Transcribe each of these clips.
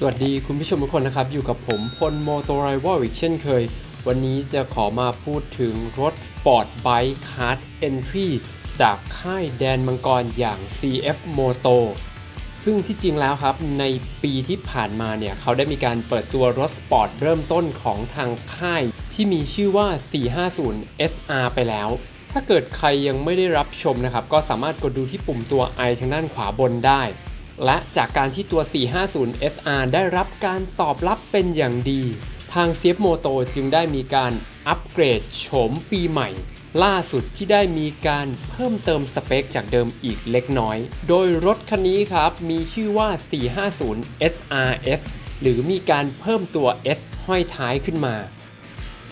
สวัสดีคุณผู้ชมทุกคนนะครับ อยู่กับผมพลโมโตไรวอลอีกเช่นเคย วันนี้จะขอมาพูดถึงรถสปอร์ตไบค์คาร์ดเอนทรีจากค่ายแดนมังกรอย่าง CF Moto ซึ่งที่จริงแล้วครับ ในปีที่ผ่านมาเนี่ย เขาได้มีการเปิดตัวรถสปอร์ตเริ่มต้นของทางค่าย ที่มีชื่อว่า 450 SR ไปแล้ว ถ้าเกิดใครยังไม่ได้รับชมนะครับ ก็สามารถกดดูที่ปุ่มตัว i ทางด้านขวาบนได้ และจากการที่ตัว 450 SR ได้รับการตอบรับเป็นอย่างดี ทาง CF Moto จึงได้มีการอัปเกรดโฉมปีใหม่ ล่าสุดที่ได้มีการเพิ่มเติมสเปคจากเดิมอีกเล็กน้อย โดยรถคันนี้ครับมีชื่อว่า 450 SRS หรือมีการเพิ่มตัว S ห้อยท้ายขึ้นมา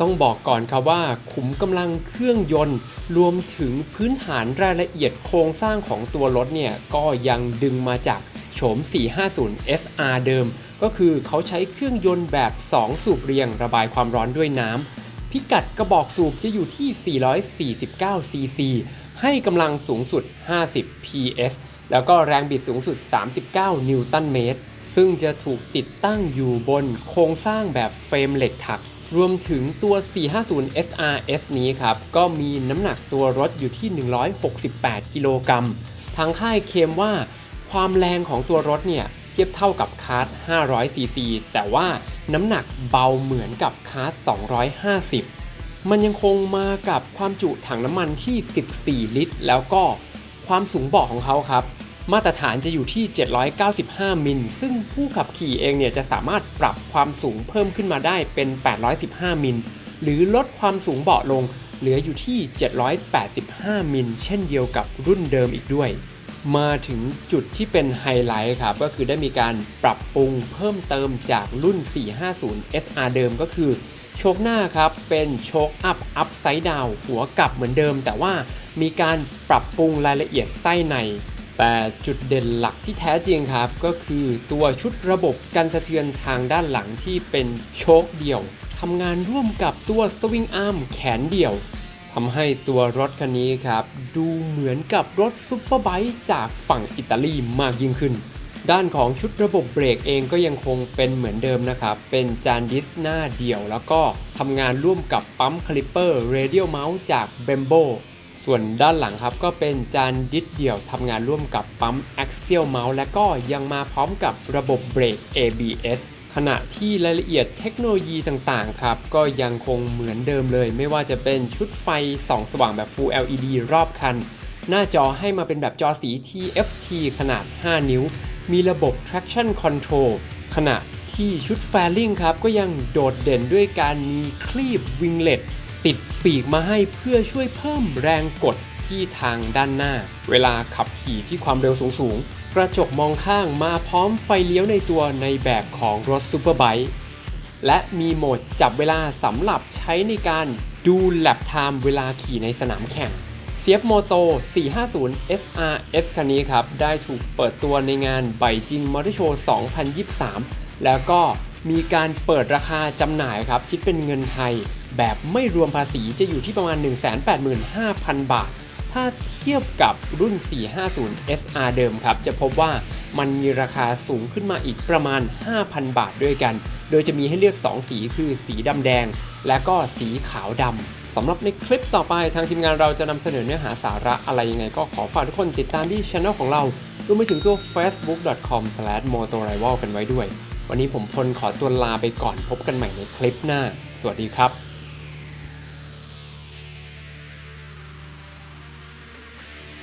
ต้องบอกก่อนครับว่าขุมกำลังเครื่องยนต์ รวมถึงพื้นฐานรายละเอียดโครงสร้างของตัวรถเนี่ยก็ยังดึงมาจากโฉม 450 SR เดิม ก็คือเขาใช้เครื่องยนต์แบบ 2 สูบเรียงระบายความร้อนด้วยน้ำพิกัดกระบอกสูบจะอยู่ที่ 449 cc ให้กำลังสูงสุด 50 ps แล้วก็แรงบิดสูงสุด 39 นิวตันเมตร ซึ่งจะถูกติดตั้งอยู่บนโครงสร้างแบบเฟรมเหล็กถัก รวมถึงตัว 450 SRS นี้ครับ ก็มีน้ำหนักตัวรถอยู่ที่ 168 กิโลกรัม ทางค่ายเคมว่า ความแรงของตัวรถเนี่ย เทียบเท่ากับคาร์ด500 cc แต่ว่าน้ำหนักเบาเหมือนกับคาร์ด250 มันยังคงมากับความจุถังน้ำมันที่ 14 ลิตร แล้วก็ความสูงเบาะของเขาครับ มาตรฐานจะอยู่ที่ 795 มิล ซึ่งผู้ขับขี่เองเนี่ยจะสามารถปรับความสูงเพิ่มขึ้นมาได้เป็น 815 มิล หรือลดความสูงเบาะลง เหลืออยู่ที่ 785 มิล เช่นเดียวกับรุ่นเดิมอีกด้วย มาถึงจุดที่เป็นไฮไลท์ครับ ก็คือได้มีการปรับปรุงเพิ่มเติมจากรุ่น 450 SR เดิมก็คือ โชคหน้าครับ เป็นโชคอัพอัพไซด์ดาวหัวกลับเหมือนเดิม แต่ว่ามีการปรับปรุงรายละเอียดไส้ใน แต่จุดเด่นหลักที่แท้จริงครับ ก็คือตัวชุดระบบกันสะเทือนทางด้านหลังที่เป็นโชคเดี่ยวทำงานร่วมกับตัวสวิงอาร์มแขนเดี่ยวทำให้ตัวรถคันนี้ครับ ดูเหมือนกับรถซุปเปอร์ไบค์จากฝั่งอิตาลีมากยิ่งขึ้น ด้านของชุดระบบเบรกเองก็ยังคงเป็นเหมือนเดิมนะครับ เป็นจานดิสหน้าเดี่ยว แล้วก็ทำงานร่วมกับปั๊มคลิปเปอร์เรเดียลเมาส์จากเบมโบ ส่วนด้านหลังครับก็เป็นจานดิสเดี่ยวทำงานร่วมกับปั๊ม Axial Mouse และก็ยังมาพร้อมกับระบบเบรก ABS ขณะที่รายละเอียดเทคโนโลยีต่างๆ ครับ ก็ยังคงเหมือนเดิมเลย ไม่ว่าจะเป็นชุดไฟส่องสว่างแบบ Full LED รอบคัน หน้าจอให้มาเป็นแบบจอสี TFT ขนาด 5 นิ้ว มีระบบ traction control ขณะที่ชุดแฟลิงครับ ก็ยังโดดเด่นด้วยการมีคลีบวิงเล็ตติด ปีกมาให้เพื่อช่วยเพิ่มแรงกดที่ทางด้านหน้า เวลาขับขี่ที่ความเร็วสูงๆ กระจกมองข้างมาพร้อมไฟเลี้ยวในตัวในแบบของรถซูเปอร์ไบค์และมีโหมดจับเวลาสำหรับใช้ในการดูแลปไทม์เวลาขี่ในสนามแข่งเซียบโมโต 450 SRS คันนี้ครับ ได้ถูกเปิดตัวในงานไบจิงมอเตอร์โชว์ 2023 แล้วก็มีการเปิดราคาจำหน่ายครับ คิดเป็นเงินไทย แบบไม่รวมภาษีจะอยู่ที่ประมาณ 185,000 บาท ถ้าเทียบกับรุ่น 450 SR เดิมครับ จะพบว่ามันมีราคาสูงขึ้นมาอีกประมาณ 5,000 บาทด้วยกัน โดยจะมีให้เลือก 2 สีคือสีดำแดง และก็สีขาวดำสำหรับในคลิปต่อไปทางทีมงานเราจะนำเสนอเนื้อหาสาระอะไรยังไงก็ขอฝากทุกคนติดตามที่ช anel ของเรารวมไปถึงตัว facebook.com/motorival กันไว้ด้วย วันนี้ผมพลขอตัวลาไปก่อนพบกันใหม่ในคลิปหน้า สวัสดีครับ